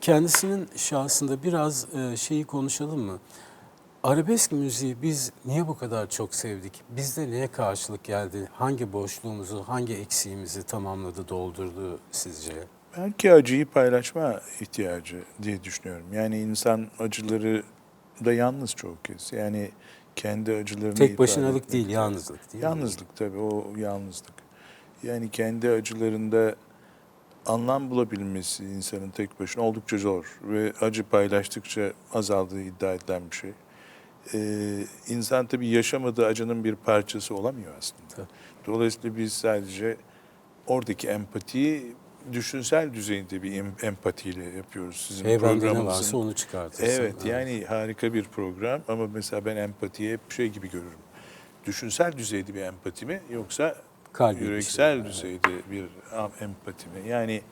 kendisinin şahsında biraz e, şeyi konuşalım mı? Arabesk müziği biz niye bu kadar çok sevdik? Bizde neye karşılık geldi? Hangi boşluğumuzu, hangi eksiğimizi tamamladı, doldurdu sizce? Belki acıyı paylaşma ihtiyacı diye düşünüyorum. Yani insan acıları da yalnız çoğu kez. Yani kendi acılarını Tek başınalık değil, yalnızlık değil mi? Yalnızlık tabii o yalnızlık. Yani kendi acılarında anlam bulabilmesi insanın tek başına oldukça zor ve acı paylaştıkça azaldığı iddia edilen bir şey. Ee, insan tabii yaşamadığı acının bir parçası olamıyor aslında. Tabii. Dolayısıyla biz sadece oradaki empatiyi düşünsel düzeyde bir em- empatiyle yapıyoruz. Sizin ne programınızın- varsa onu çıkartırsın. Evet yani harika bir program ama mesela ben empatiyi hep şey gibi görürüm. Düşünsel düzeyde bir empati mi yoksa Kalbi bir yüreksel şey, evet. düzeyde bir am- empati mi? Yani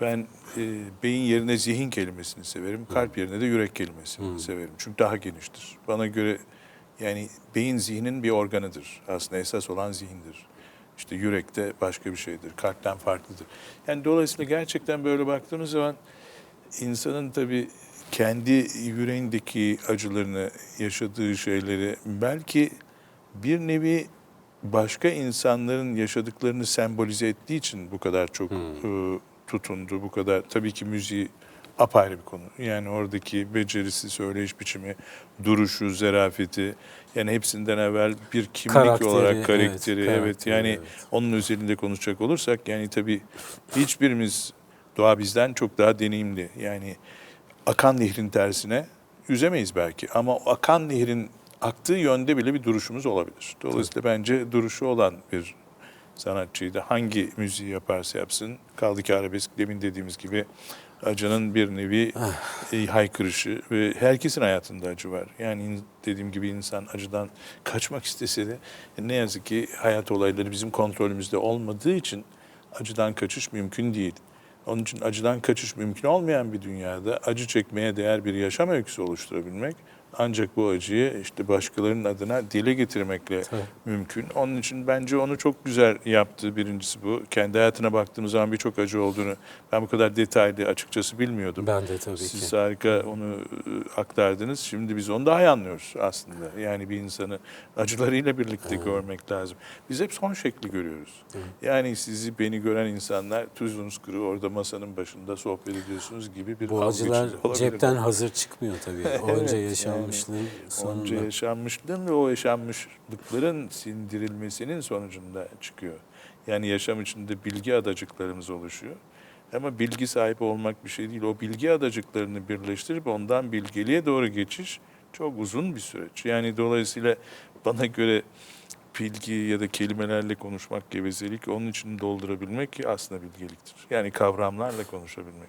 ben e, beyin yerine zihin kelimesini severim, kalp yerine de yürek kelimesini severim. Çünkü daha geniştir. Bana göre yani beyin zihnin bir organıdır. Aslında esas olan zihindir. İşte yürek de başka bir şeydir. Kalpten farklıdır. Yani dolayısıyla gerçekten böyle baktığımız zaman insanın tabii kendi yüreğindeki acılarını, yaşadığı şeyleri belki bir nevi başka insanların yaşadıklarını sembolize ettiği için bu kadar çok e, tutundu, bu kadar tabii ki müziği apayrı bir konu. Yani oradaki becerisi, söyleyiş biçimi, duruşu, zerafeti yani hepsinden evvel bir kimlik Karakteri, olarak evet, karakteri evet, karakteri, yani evet. onun özelinde konuşacak olursak yani tabii hiçbirimiz doğa bizden çok daha deneyimli. Yani akan nehrin tersine yüzemeyiz belki ama akan nehrin aktığı yönde bile bir duruşumuz olabilir. Dolayısıyla bence duruşu olan bir sanatçıydı. Hangi müziği yaparsa yapsın kaldı ki arabesk demin dediğimiz gibi acının bir nevi e, haykırışı ve herkesin hayatında acı var. Yani dediğim gibi insan acıdan kaçmak istese de ne yazık ki hayat olayları bizim kontrolümüzde olmadığı için acıdan kaçış mümkün değil. Onun için acıdan kaçış mümkün olmayan bir dünyada acı çekmeye değer bir yaşam öyküsü oluşturabilmek ancak bu acıyı işte başkalarının adına dile getirmekle Tabii. mümkün. Onun için bence onu çok güzel yaptı birincisi bu. Kendi hayatına baktığımız zaman birçok acı olduğunu ben bu kadar detaylı açıkçası bilmiyordum. Ben de tabii Siz ki. harika onu e, aktardınız. Şimdi biz onu daha iyi anlıyoruz aslında. Yani bir insanı acılarıyla birlikte görmek lazım. Biz hep son şekli görüyoruz. Yani sizi beni gören insanlar tuzunuz kuru orada masanın başında sohbet ediyorsunuz gibi bir Bu acılar olabilir. cepten hazır çıkmıyor tabii. Onca Evet, yaşanmışlığın sonunda. Onca yaşanmışlığın ve o yaşanmışlıkların sindirilmesinin sonucunda çıkıyor. Yani yaşam içinde bilgi adacıklarımız oluşuyor. Ama bilgi sahibi olmak bir şey değil. O bilgi adacıklarını birleştirip ondan bilgeliğe doğru geçiş çok uzun bir süreç. Yani dolayısıyla bana göre bilgi ya da kelimelerle konuşmak gevezelik, onun için doldurabilmek aslında bilgeliktir. Yani kavramlarla konuşabilmek.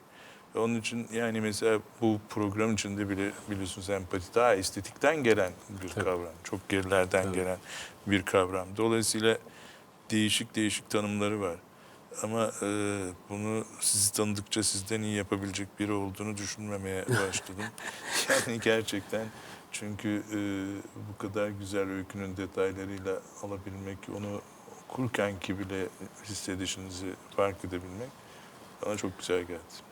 Onun için yani mesela bu program içinde bile biliyorsunuz empati daha estetikten gelen bir Tabii. kavram. Çok gerilerden Tabii. gelen bir kavram. Dolayısıyla değişik değişik tanımları var. Ama e, bunu sizi tanıdıkça sizden iyi yapabilecek biri olduğunu düşünmemeye başladım. yani gerçekten çünkü e, bu kadar güzel öykünün detaylarıyla alabilmek, onu okurken ki bile hissedişinizi fark edebilmek bana çok güzel geldi.